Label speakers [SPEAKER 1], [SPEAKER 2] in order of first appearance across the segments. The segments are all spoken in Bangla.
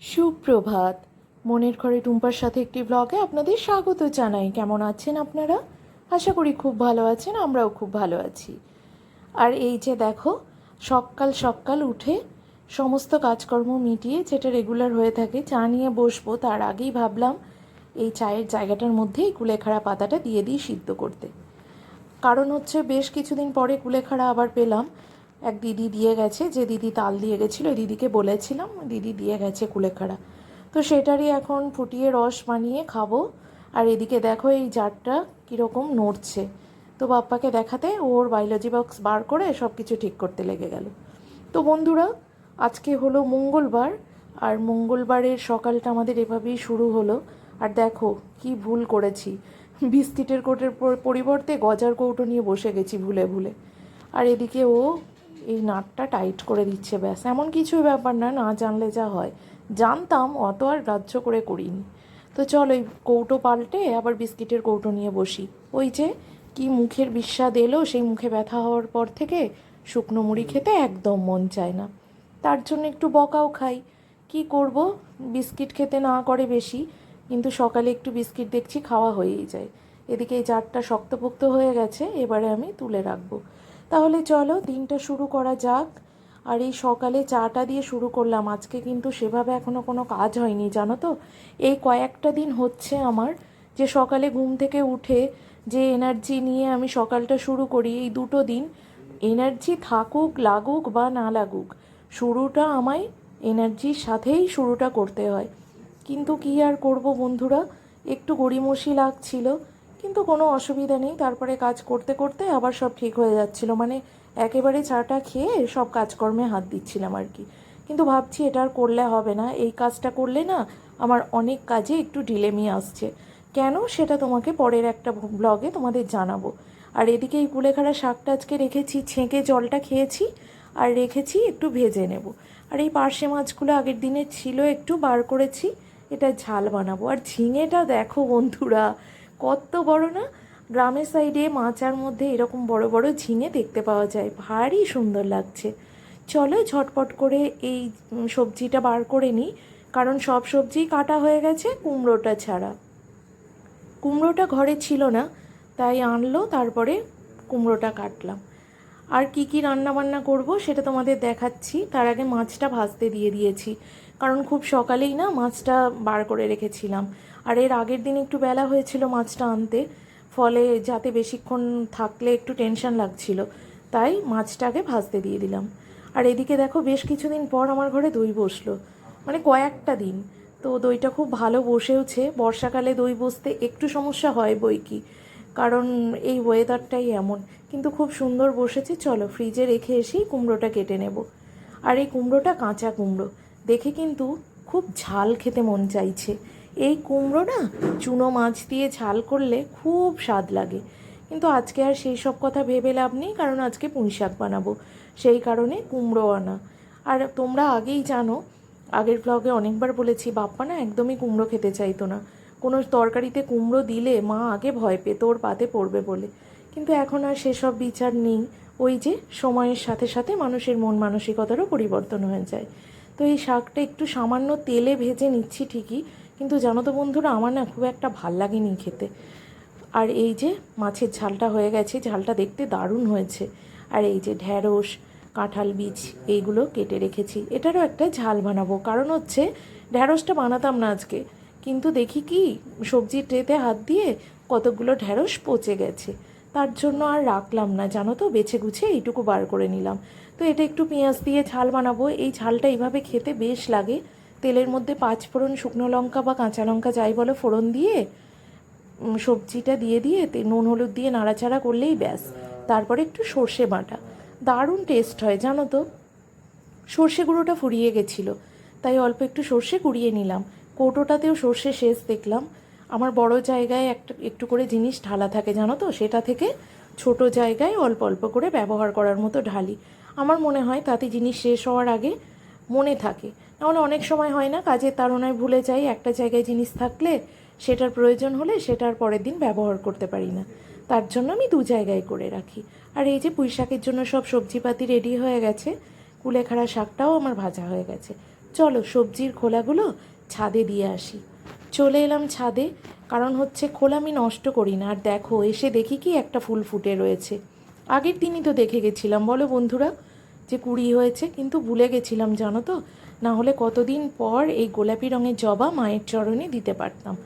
[SPEAKER 1] সুপ্রভাত। মনের ঘরে টুম্পার সাথে একটি ব্লগে আপনাদের স্বাগত জানাই। কেমন আছেন আপনারা? আশা করি খুব ভালো আছেন, আমরাও খুব ভালো আছি। আর এই যে দেখো, সকাল সকাল উঠে সমস্ত কাজকর্ম মিটিয়ে যেটা রেগুলার হয়ে থাকে, চা নিয়ে বসবো, তার আগেই ভাবলাম এই চায়ের জায়গাটার মধ্যেই কুলেখাড়া পাতাটা দিয়ে দিই সিদ্ধ করতে। কারণ হচ্ছে বেশ কিছুদিন পরে কুলেখাড়া আবার পেলাম। এক দিদি দিয়ে গেছে, যে দিদি তাল দিয়ে গেছিল দিদিকে বলেছিলাম, দিদি দিয়ে গেছে কুলেখাড়া। তো সেটারই এখন ফুটিয়ে রস বানিয়ে খাব। আর এদিকে দেখো এই জারটা কীরকম নড়ছে। তো বাপ্পাকে দেখাতে ওর বায়োলজি বক্স বার করে সব কিছু ঠিক করতে লেগে গেল। তো বন্ধুরা, আজকে হলো মঙ্গলবার, আর মঙ্গলবারের সকালটা আমাদের এভাবেই শুরু হলো। আর দেখো, কি ভুল করেছি। বিস্কিটের কোটের পর- পরিবর্তে গজার কৌটো নিয়ে বসে গেছি ভুলে ভুলে। আর এদিকে ও এই নাটটা টাইট করে দিচ্ছে, ব্যাস। এমন কিছুই ব্যাপার না না জানলে যা হয়। জানতাম, অত আর গ্রাহ্য করে করিনি। তো চল ওই কৌটো পাল্টে আবার বিস্কিটের কৌটো নিয়ে বসি। ওই যে, কি মুখের বিস্বাদ এলো, সেই মুখে ব্যথা হওয়ার পর থেকে শুকনো মুড়ি খেতে একদম মন চায় না। তার জন্য একটু বকাও খাই। কি করব? বিস্কিট খেতে না করে বেশি, কিন্তু সকালে একটু বিস্কিট দেখছি, খাওয়া হয়েই যায়। এদিকে এই জারটা শক্তপোক্ত হয়ে গেছে, এবারে আমি তুলে রাখব। তাহলে চলো দিনটা শুরু করা যাক। আর এই সকালে চাটা দিয়ে শুরু করলাম। আজকে কিন্তু সেভাবে এখনও কোনো কাজ হয়নি, জানো তো? এই কয়েকটা দিন হচ্ছে আমার যে সকালে ঘুম থেকে উঠে যে এনার্জি নিয়ে আমি সকালটা শুরু করি, এই দুটো দিন এনার্জি থাকুক, লাগুক বা না লাগুক, শুরুটা আমায় এনার্জির সাথেই শুরুটা করতে হয়। কিন্তু কি আর করব বন্ধুরা? একটু গড়িমসি লাগছিল। কিন্তু কোনো অসুবিধা নেই। তারপরে কাজ করতে করতে আবার সব ঠিক হয়ে যাচ্ছিল। মানে একেবারে চাটা খেয়ে সব কাজকর্মে হাত দিচ্ছিলাম আর কি। কিন্তু ভাবছি এটা আর করলে হবে না। এই কাজটা করলে না আমার অনেক কাজে একটু ঢিলেমি আসছে। কেন? সেটা তোমাকে পরের একটা ব্লগে তোমাদের জানাব। আর এদিকে এই কুলেখাড়া শাকটা আজকে রেখেছি, ছেঁকে জলটা খেয়েছি আর রেখেছি একটু ভেজে নেব। আর এই পার্শে মাছগুলো আগের দিনে ছিল একটু, বার করেছি, এটা ঝাল বানাবো। আর ঝিঙেটা দেখো বন্ধুরা কত বড় না? গ্রামের সাইডে মাচার মধ্যে এরকম বড় বড় ঝিঙে দেখতে পাওয়া যায়। ভারী সুন্দর লাগছে। চলো ঝটপট করে এই সবজিটা বার করে নিই। কারণ সব সবজি কাটা হয়ে গেছে কুমড়োটা ছাড়া। কুমড়োটা ঘরে ছিল না, তাই আনলো, তারপরে কুমড়োটা কাটলাম। আর কি কি রান্না বান্না করব সেটা তোমাদের দেখাচ্ছি। তার আগে মাছটা ভাজতে দিয়ে দিয়েছি। কারণ খুব সকালেই না মাছটা বার করে রেখেছিলাম। আর এর আগের দিন একটু বেলা হয়েছিল মাছটা আনতে। ফলে যাতে বেশিক্ষণ থাকলে একটু টেনশন লাগছিল। তাই মাছটাকে ভাজতে দিয়ে দিলাম। আর এদিকে দেখো বেশ কিছুদিন পর আমার ঘরে দই বসল। মানে কয়েকটা দিন। তো দইটা খুব ভালো বসেওছে। বর্ষাকালে দই বসতে একটু সমস্যা হয় বই কি কারণ এই ওয়েদারটাই এমন। কিন্তু খুব সুন্দর বসেছে, চলো ফ্রিজে রেখে এসেই কুমড়োটা কেটে নেব। আর এই কুমড়োটা কাঁচা কুমড়ো, দেখে কিন্তু খুব ঝাল খেতে মন চাইছে। এই কুমড়ো না, চুনো মাছ দিয়ে ঝাল করলে খুব স্বাদ লাগে। কিন্তু আজকে আর সেই সব কথা ভেবে লাভ নেই, কারণ আজকে পুঁই শাক বানাবো। সেই কারণে কুমড়ো আনা। আর তোমরা আগেই জানো, আগের ব্লগে অনেকবার বলেছি, বাপ্পা না একদমই কুমড়ো খেতে চাইতো না। কোনো তরকারিতে কুমড়ো দিলে মা আগে ভয় পেত ওর পাতে পড়বে বলে। কিন্তু এখন আর সেসব বিচার নেই। ওই যে সময়ের সাথে সাথে মানুষের মন মানসিকতারও পরিবর্তন হয়ে যায়। তো এই শাকটা একটু সামান্য তেলে ভেজে নিচ্ছি ঠিকই, কিন্তু জানো তো বন্ধুরা, আমার না খুব একটা ভালো লাগেনি খেতে। আর এই যে মাছের ঝালটা হয়ে গেছে, ঝালটা দেখতে দারুণ হয়েছে। আর এই যে ঢ্যাঁড়স, কাঁঠাল বীজ, এইগুলো কেটে রেখেছি। এটারও একটা ঝাল বানাবো। কারণ হচ্ছে, ঢ্যাঁড়সটা বানাতাম না আজকে। কিন্তু দেখি কি, সবজির ট্রেতে হাত দিয়ে কতগুলো ঢ্যাঁড়স পচে গেছে। তার জন্য আর রাখলাম না, জানো তো? বেছে গুছে এইটুকু বার করে নিলাম। তো এটা একটু পেঁয়াজ দিয়ে ঝাল বানাবো। এই ঝালটা এইভাবে খেতে বেশ লাগে। তেলের মধ্যে পাঁচ ফোড়ন শুকনো লঙ্কা বা কাঁচা লঙ্কা যাই বলো ফোড়ন দিয়ে সবজিটা দিয়ে দিয়ে নুন, হলুদ দিয়ে নাড়াচাড়া করলেই ব্যাস। তারপরে একটু সর্ষে বাটা। দারুণ টেস্ট হয়, জানো তো? সর্ষে গুঁড়োটা ফুরিয়ে গেছিল। তাই অল্প একটু সর্ষে কুড়িয়ে নিলাম। কৌটোটাতেও সর্ষে শেষ দেখলাম। আমার বড় জায়গায় একটা, একটু করে জিনিস ঢালা থাকে, জানো তো? সেটা থেকে ছোট জায়গায় অল্প অল্প করে ব্যবহার করার মতো ঢালি। আমার মনে হয় তাতে জিনিস শেষ হওয়ার আগে মনে থাকে। নাহলে অনেক সময় হয় না, কাজের তাড়নায় ভুলে যাই, একটা জায়গায় জিনিস থাকলে সেটার প্রয়োজন হলে সেটার পরের দিন ব্যবহার করতে পারি না। তার জন্য আমি দু জায়গায় করে রাখি। আর এই যে পুঁই শাকের জন্য সব সবজিপাতি রেডি হয়ে গেছে, কুলেখাড়া শাকটাও আমার ভাজা হয়ে গেছে। চলো সবজির খোলাগুলো ছাদে দিয়ে আসি। চলে এলাম ছাদে, কারণ হচ্ছে খোলা আমি নষ্ট করি না। আর দেখো, এসে দেখি কি একটা ফুল ফুটে রয়েছে। আগের দিনই তো দেখে গেছিলাম, বলো বন্ধুরা, যে কুড়ি হয়েছে, কিন্তু ভুলে গেছিলাম, জানো তো? না হলে কতদিন পর এই গোলাপি রঙের জবা মায়ের চরণে দিতে পারতাম।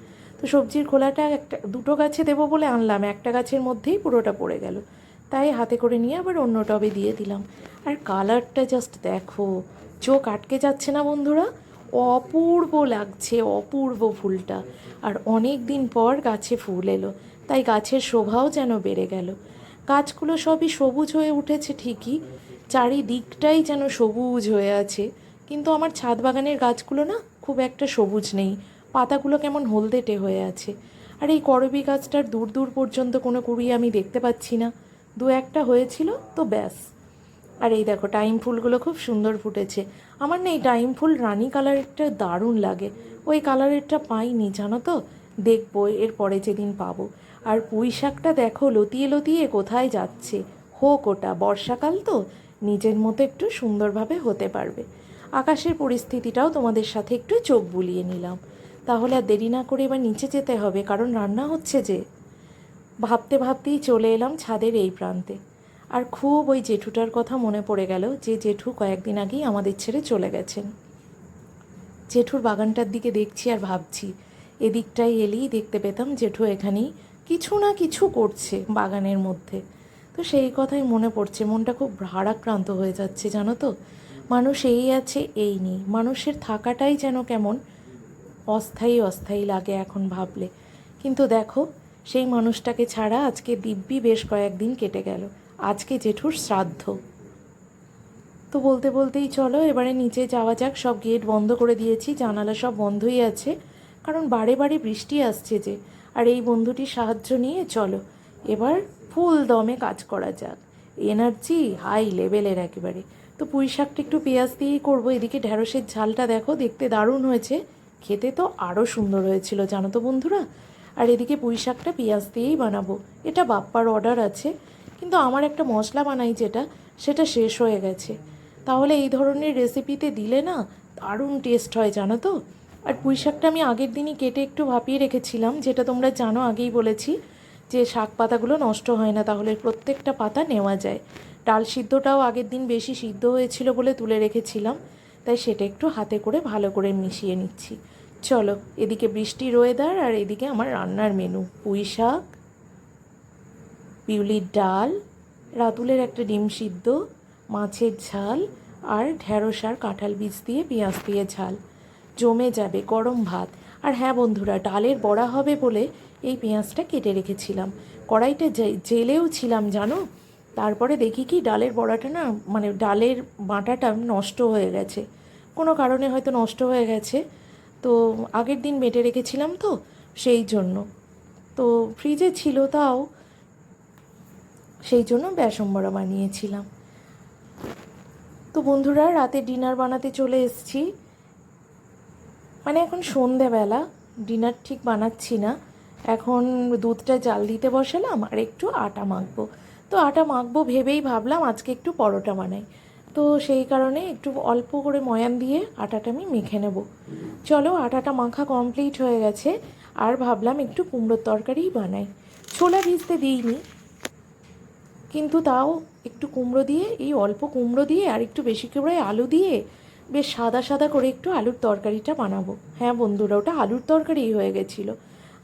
[SPEAKER 1] তো সবজির খোলাটা একটা, দুটো গাছে দেবো বলে আনলাম, একটা গাছের মধ্যেই পুরোটা পড়ে গেল। তাই হাতে করে নিয়ে আবার অন্য টবে দিয়ে দিলাম। আর কালারটা জাস্ট দেখো, চোখ আটকে যাচ্ছে না বন্ধুরা? অপূর্ব লাগছে, অপূর্ব ফুলটা। আর অনেক দিন পর গাছে ফুল এলো, তাই গাছের শোভাও যেন বেড়ে গেল। গাছগুলো সবই সবুজ হয়ে উঠেছে ঠিকই, চারিদিকটাই যেন সবুজ হয়ে আছে। কিন্তু আমার ছাদ বাগানের গাছগুলো না খুব একটা সবুজ নেই, পাতাগুলো কেমন হলদেটে হয়ে আছে। আর এই করবি গাছটার দূর দূর পর্যন্ত কোনো কুড়ি আমি দেখতে পাচ্ছি না। দু একটা হয়েছিল, তো ব্যাস। আর এই দেখো, টাইম ফুলগুলো খুব সুন্দর ফুটেছে। আমার না এই টাইম ফুল রানী কালারেরটা দারুণ লাগে। ওই কালারেরটা পাইনি, জানো তো? দেখব, এর পরে যেদিন পাবো। আর পুঁই শাকটা দেখো, লতিয়ে লতিয়ে কোথায় যাচ্ছে? হোক ওটা, বর্ষাকাল তো, নিজের মতো একটু সুন্দরভাবে হতে পারবে। আকাশের পরিস্থিতিটাও তোমাদের সাথে একটু চোখ বুলিয়ে নিলাম। তাহলে আর দেরি না করে এবার নিচে যেতে হবে, কারণ রান্না হচ্ছে যে। ভাবতে ভাবতেই চলে এলাম ছাদের এই প্রান্তে। আর খুব ওই জেঠুটার কথা মনে পড়ে গেল যে জেঠু কয়েকদিন আগেই আমাদের ছেড়ে চলে গেছেন। জেঠুর বাগানটার দিকে দেখছি আর ভাবছি। এদিকটাই এলেই দেখতে পেতাম জেঠু এখানেই কিছু না কিছু করছে বাগানের মধ্যে। তো সেই কথাই মনে পড়ছে, মনটা খুব ভারাক্রান্ত হয়ে যাচ্ছে, জানো তো? মানুষ এই আছে, এই নেই। মানুষের থাকাটাই যেন কেমন অস্থায়ী অস্থায়ী লাগে এখন ভাবলে। কিন্তু দেখো, সেই মানুষটাকে ছাড়া আজকে দিব্যি বেশ কয়েকদিন কেটে গেল। আজকে জেঠুর শ্রাদ্ধ। তো বলতে বলতেই চলো, এবারে নিচে যাওয়া যাক, সব গেট বন্ধ করে দিয়েছি, জানালা সব বন্ধই আছে। কারণ বারে বারে বৃষ্টি আসছে যে, আর এই বন্ধুটির সাহায্য নিয়ে চলো। এবার ফুল দমে কাজ করা যাক। এনার্জি হাই লেভেলের একেবারে। তো পুঁই শাকটা একটু পেঁয়াজ দিয়েই করব, এদিকে ঢ্যাঁড়সের ঝালটা দেখো, দেখতে দারুণ হয়েছে। খেতে তো আরও সুন্দর হয়েছিল, জানো তো বন্ধুরা? আর এদিকে পুঁই শাকটা পেঁয়াজ দিয়েই বানাবো। এটা বাপ্পার অর্ডার আছে। কিন্তু আমার একটা মশলা বানাই যেটা, সেটা শেষ হয়ে গেছে। তাহলে এই ধরনের রেসিপিতে দিলে না দারুণ টেস্ট হয়, জানো তো? আর পুঁই শাকটা আমি আগের দিনই কেটে একটু ভাপিয়ে রেখেছিলাম, যেটা তোমরা জানো, আগেই বলেছি যে শাক পাতাগুলো নষ্ট হয় না, তাহলে প্রত্যেকটা পাতা নেওয়া যায়। ডাল সিদ্ধটাও আগের দিন বেশি সিদ্ধ হয়েছিল বলে তুলে রেখেছিলাম, তাই সেটা একটু হাতে করে ভালো করে মিশিয়ে নিচ্ছি। চলো, এদিকে বৃষ্টির ওয়েদার আর এদিকে আমার রান্নার মেনু পুঁই শাক। পিউলির ডাল, রাতুলের একটা ডিম সিদ্ধ, মাছের ঝাল আর ঢ্যাঁড়স আর কাঁঠাল বীজ দিয়ে পেঁয়াজ দিয়ে ঝাল। জমে যাবে গরম ভাত। আর হ্যাঁ বন্ধুরা, ডালের বড়া হবে বলে এই পেঁয়াজটা কেটে রেখেছিলাম। কড়াইটা জেলেও ছিলাম, জানো? তারপরে দেখি কি ডালের বড়াটা না মানে ডালের বাটাটা নষ্ট হয়ে গেছে। কোনো কারণে হয়তো নষ্ট হয়ে গেছে। তো আগের দিন বেটে রেখেছিলাম তো, সেই জন্য। তো ফ্রিজে ছিল তাও সেই জন্য বেসন বড়া বানিয়েছিলাম। তো বন্ধুরা, রাতে ডিনার বানাতে চলে এসেছি। মানে এখন সন্ধেবেলা, ডিনার ঠিক বানাচ্ছি না। এখন দুধটা জাল দিতে বসালাম আর একটু আটা মাখবো। তো আটা মাখবো ভেবেই ভাবলাম আজকে একটু পরোটা বানাই। তো সেই কারণে একটু অল্প করে ময়ান দিয়ে আটাটা আমি মেখে নেব। চলো, আটাটা মাখা কমপ্লিট হয়ে গেছে। আর ভাবলাম একটু কুমড়োর তরকারিই বানাই। ছোলা ভিজতে দিইনি। কিন্তু তাও একটু কুমড়ো দিয়ে, এই অল্প কুমড়ো দিয়ে আর একটু বেশি করে আলু দিয়ে বেশ সাদা সাদা করে একটু আলুর তরকারিটা বানাবো। হ্যাঁ বন্ধুরা, ওটা আলুর তরকারি হয়ে গেছিল।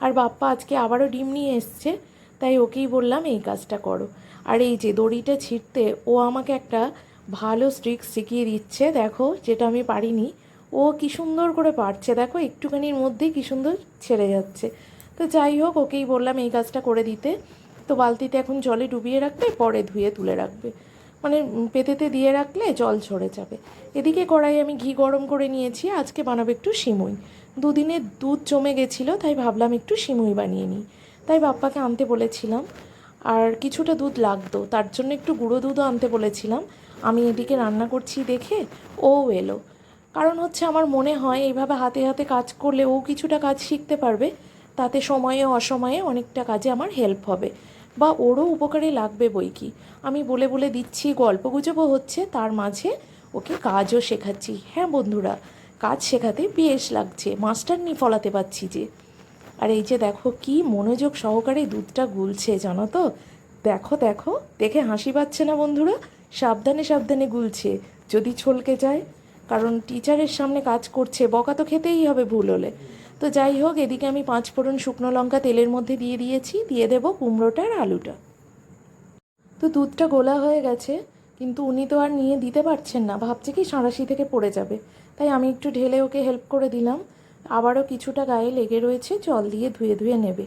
[SPEAKER 1] আর বাপ্পা আজকে আবারও ডিম নিয়ে এসছে, তাই ওকেই বললাম এই কাজটা করো। আর এই যে দড়িটা ছিঁড়তে, ও আমাকে একটা ভালো স্ট্রিক শিখিয়ে দিচ্ছে, দেখো, যেটা আমি পারিনি। ও কি সুন্দর করে পারছে, দেখো, একটুখানির মধ্যেই কি সুন্দর ছেড়ে যাচ্ছে। তো যাই হোক, ওকেই বললাম এই কাজটা করে দিতে। তো বালতিতে এখন জলে ডুবিয়ে রাখবে, পরে ধুয়ে তুলে রাখবে। মানে পেতেতে দিয়ে রাখলে জল ঝরে যাবে। এদিকে কড়াই আমি ঘি গরম করে নিয়েছি, আজকে বানাবো একটু সিমুই। দুদিনের দুধ জমে গেছিল, তাই ভাবলাম একটু সিমুই বানিয়ে নিই। তাই বাপ্পাকে আনতে বলেছিলাম, আর কিছুটা দুধ লাগতো, তার জন্য একটু গুঁড়ো দুধও আনতে বলেছিলাম। আমি এদিকে রান্না করছি দেখে ও এলো। কারণ হচ্ছে আমার মনে হয় এইভাবে হাতে হাতে কাজ করলে ও কিছুটা কাজ শিখতে পারবে। তাতে সময়ে অসময়ে অনেকটা কাজে আমার হেল্প হবে। বা ওরও উপকারে লাগবে বই কি? আমি বলে বলে দিচ্ছি, গল্প গুজবও হচ্ছে, তার মাঝে ওকে কাজও শেখাচ্ছি। হ্যাঁ বন্ধুরা, কাজ শেখাতে বেশ লাগছে, মাস্টার নি ফলাতে পারছি যে। আর এই যে দেখো কি মনোযোগ সহকারে দুধটা গুলছে, জানো তো? দেখো দেখো, দেখে হাসি পাচ্ছে না বন্ধুরা? সাবধানে সাবধানে গুলছে, যদি ছলকে যায়। কারণ টিচারের সামনে কাজ করছে, বকা তো খেতেই হবে ভুল হলে। তো যাই হোক, এদিকে আমি পাঁচ ফোড়ন শুকনো লঙ্কা তেলের মধ্যে দিয়ে দিয়েছি, দিয়ে দেবো কুমড়োটা আর আলুটা। তো দুধটা গোলা হয়ে গেছে, কিন্তু উনি তো আর নিয়ে দিতে পারছেন না, ভাবছে কি সাঁড়াশি থেকে পড়ে যাবে। তাই আমি একটু ঢেলে ওকে হেল্প করে দিলাম। আবারও কিছুটা গায়ে লেগে রয়েছে, জল দিয়ে ধুয়ে ধুয়ে নেবে।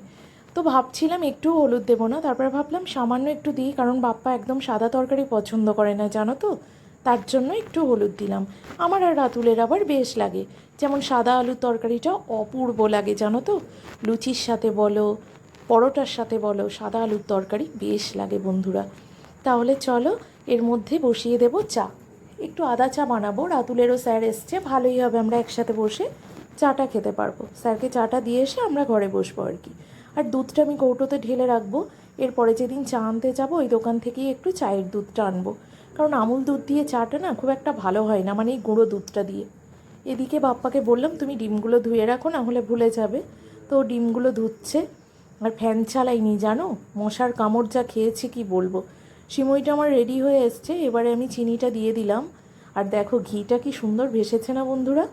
[SPEAKER 1] তো ভাবছিলাম একটু হলুদ দেবো না, তারপরে ভাবলাম সামান্য একটু দিই, কারণ বাপ্পা একদম সাদা তরকারি পছন্দ করে না, জানো তো? তার জন্য একটু হলুদ দিলাম। আমার আর রাতুলের আবার বেশ লাগে। যেমন সাদা আলুর তরকারিটা অপূর্ব লাগে, জানো তো? লুচির সাথে বলো, পরোটার সাথে বলো, সাদা আলুর তরকারি বেশ লাগে বন্ধুরা। তাহলে চলো, এর মধ্যে বসিয়ে দেব চা। একটু আদা চা বানাবো, রাতুলেরও স্যার এসছে, ভালোই হবে, আমরা একসাথে বসে চাটা খেতে পারব। স্যারকে চাটা দিয়ে এসে আমরা ঘরে বসবো আর কি। আর দুধটা আমি কৌটোতে ঢেলে রাখব। এরপরে যেদিন চা আনতে যাব, ওই দোকান থেকেই একটু চায়ের দুধটা আনব। কারণ আমুল দুধ দিয়ে চাটা না খুব একটা ভালো হয় না মানে এই গুঁড়ো দুধটা দিয়ে। এদিকে বাপ্পাকে বললাম, তুমি ডিমগুলো ধুয়ে রাখো, না হলে ভুলে যাবে। তো ডিমগুলো ধুচ্ছে, আর ফ্যান চালাইনি, জানো? মশার কামড় যা খেয়েছি, কি বলব? সিমইটা আমার রেডি হয়ে এসছে, এবারে আমি চিনিটা দিয়ে দিলাম। আর দেখো, ঘিটা কি সুন্দর ভেসেছে না, বন্ধুরা?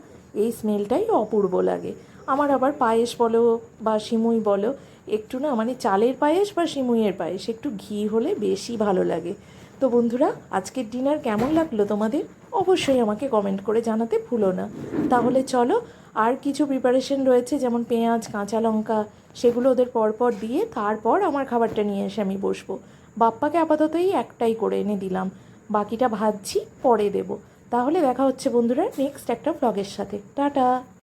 [SPEAKER 1] এই স্মেলটাই অপূর্ব লাগে। আমার আবার পায়েস বলো বা সিমুই বলো, একটু না মানে চালের পায়েস বা সিমুইয়ের পায়েস, একটু ঘি হলে বেশি ভালো লাগে। তো বন্ধুরা, আজকের ডিনার কেমন লাগল তোমাদের? অবশ্যই আমাকে কমেন্ট করে জানাতে ভুলো না। তাহলে চলো, আর কিছু প্রিপারেশন রয়েছে, যেমন পেঁয়াজ, কাঁচা লঙ্কা, সেগুলো ওদের পরপর দিয়ে তারপর আমার খাবারটা নিয়ে এসে আমি বসবো। বাপ্পাকে আপাতত এই একটাই করে এনে দিলাম। বাকিটা ভাজছি, পরে দেব। তাহলে দেখা হচ্ছে বন্ধুরা নেক্সট একটা ব্লগের সাথে। টাটা!